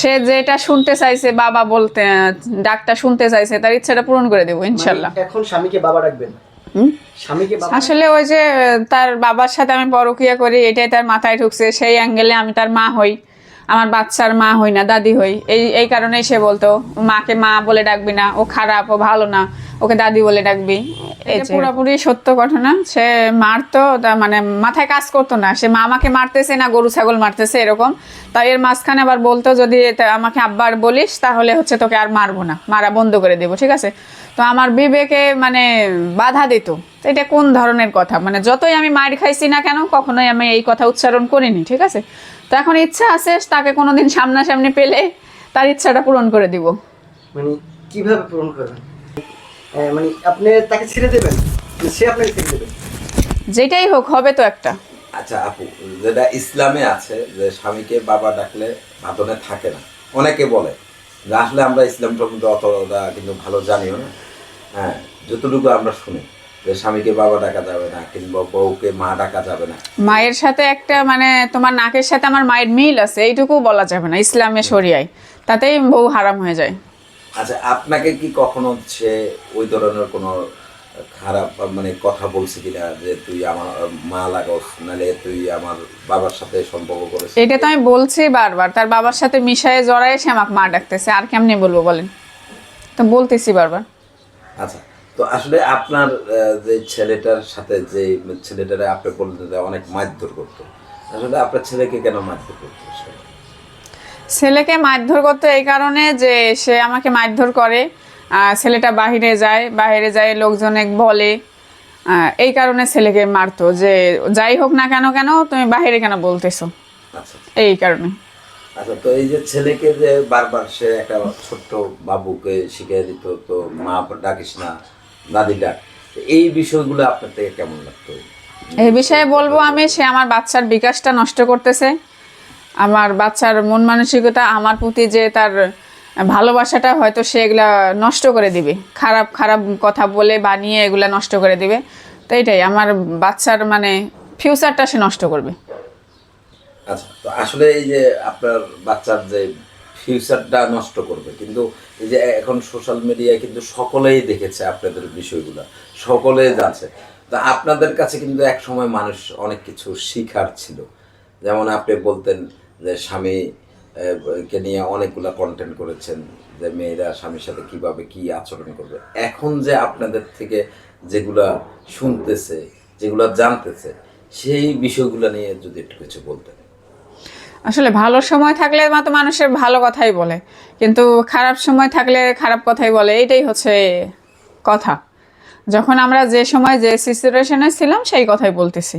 সে যেটা শুনতে চাইছে বাবা বলতে ডাকটা শুনতে চাইছে তার ইচ্ছাটা পূরণ করে দেবো ইনশাল্লাহ। মানে এখন স্বামীকে বাবা বাবা আসলে ওই যে তার বাবার সাথে আমি পরকিয়া করি এটাই তার মাথায় ঢুকছে সেই অ্যাঙ্গেলে আমি তার মা হই আমার বাচ্চার মা হই না দাদি হই এই এই কারণেই সে বলতো মাকে মা বলে ডাকবি না ও খারাপ ও ভালো না ওকে দাদি বলে ডাকবি। পুরোপুরি সত্য ঘটনা সে মারতো মানে মাথায় কাজ করতো না। সে মা আমাকে মারতেছে না গরু ছাগল মারতেছে এরকম। তাই এর মাঝখানে আবার বলতো যদি আমাকে আব্বার বলিস তাহলে হচ্ছে তোকে আর মারবো না। মারা বন্ধ করে দেবো ঠিক আছে? তো আমার বিবেকে মানে বাধা দিত। এটা কোন ধরনের কথা? মানে যতই আমি মার খাইছি না কেন কখনোই আমি এই কথা উচ্চারণ করিনি ঠিক আছে? তো এখন ইচ্ছা আছে তাকে কোনোদিন সামনাসামনি পেলে তার ইচ্ছাটা পূরণ করে দিব। মানে কীভাবে পূরণ করবেন? মানে আপনি তাকে ছেড়ে দেবেন? সে আপনাকে ছেড়ে দেবেন যেটাই হোক হবে তো একটা। আচ্ছা আপু যেটা ইসলামে আছে যে স্বামীকে বাবা ডাকলে বাঁধনে থাকে না। অনেকে বলে যে আসলে আমরা ইসলাম সম্বন্ধে অতটা কিন্তু ভালো জানিও না। হ্যাঁ যতটুকু আমরা শুনি যে স্বামীকে বাবা ডাকা যাবে না কিংবা বউকে মা ডাকা যাবে না। মায়ের সাথে একটা মানে তোমার নাকের সাথে আমার মায়ের মিল আছে এইটুকু বলা যাবে না ইসলামে শরিয়ায়। তাতেই বউ হারাম হয়ে যায়। আচ্ছা আপনাকে কি কখনো হচ্ছে ওই ধরনের কোনো খারাপ মানে কথা বলছে কিনা যে তুই আমার মা লাগাস নালে তুই আমার বাবার সাথে সম্পর্ক করিস এটা তো আমি বলছি বারবার তার বাবার সাথে মিশায়ে জড়ায় সে আমাকে মা ডাকতেছে আর কেমনে বলব বলেন? তো বলতেছি বারবার। আচ্ছা তো আসলে আপনার যে ছেলেটার সাথে যে ছেলেটারে আপনি যে অনেক মারধর করতো আসলে আপনার ছেলেকে কেন মারধর করতো? ছেলেকে মারধর করতো এই কারণে যে সে আমাকে মারধর করে। ছেলেটা বাহিরে যায় বাইরে যায় লোকজন এক বলে। এই কারণে ছেলেকে মারতো যে যাই হোক না কেন কেন তুমি বাহিরে কেন বলতেছো? আচ্ছা। এই কারণে। আচ্ছা তো এই যে ছেলেকে যে বারবার সে একটা ছোট্ট বাবুকে শিখিয়ে দিত তো মা ডাকিস না দাদি ডাক এই বিষয়গুলো আপনার থেকে কেমন লাগতো? এই বিষয়ে বলব আমি সে আমার বাচ্চার বিকাশটা নষ্ট করতেছে। আমার বাচ্চার মন মানসিকতা, আমার প্রতি যে তার ভালোবাসাটা, হয়তো সে এগুলা নষ্ট করে দিবে। খারাপ খারাপ কথা বলে বানিয়ে এগুলা নষ্ট করে দিবে। তো এটাই, আমার বাচ্চার মানে ফিউচারটা সে নষ্ট করবে। আচ্ছা তো আসলে এই যে আপনার বাচ্চার যে ফিউচারটা নষ্ট করবে, কিন্তু এই যে এখন সোশ্যাল মিডিয়ায় কিন্তু সকলেই দেখেছে আপনাদের বিষয়গুলো, সকলেই জানছে। তা আপনাদের কাছে কিন্তু এক সময় মানুষ অনেক কিছু শিখার ছিল। যেমন আপনি বলতেন যে স্বামী কে নিয়ে অনেকগুলা কন্টেন্ট করেছেন, যে মেয়েরা স্বামীর সাথে কীভাবে কি আচরণ করবে। এখন যে আপনাদের থেকে যেগুলা শুনতেছে, যেগুলা জানতেছে, সেই বিষয়গুলো নিয়ে যদি একটু কিছু বলতেন। আসলে ভালো সময় থাকলে মাত্র মানুষের ভালো কথাই বলে, কিন্তু খারাপ সময় থাকলে খারাপ কথাই বলে এটাই হচ্ছে কথা। যখন আমরা যে সময় যে সিচুয়েশনে ছিলাম, সেই কথাই বলতেছি।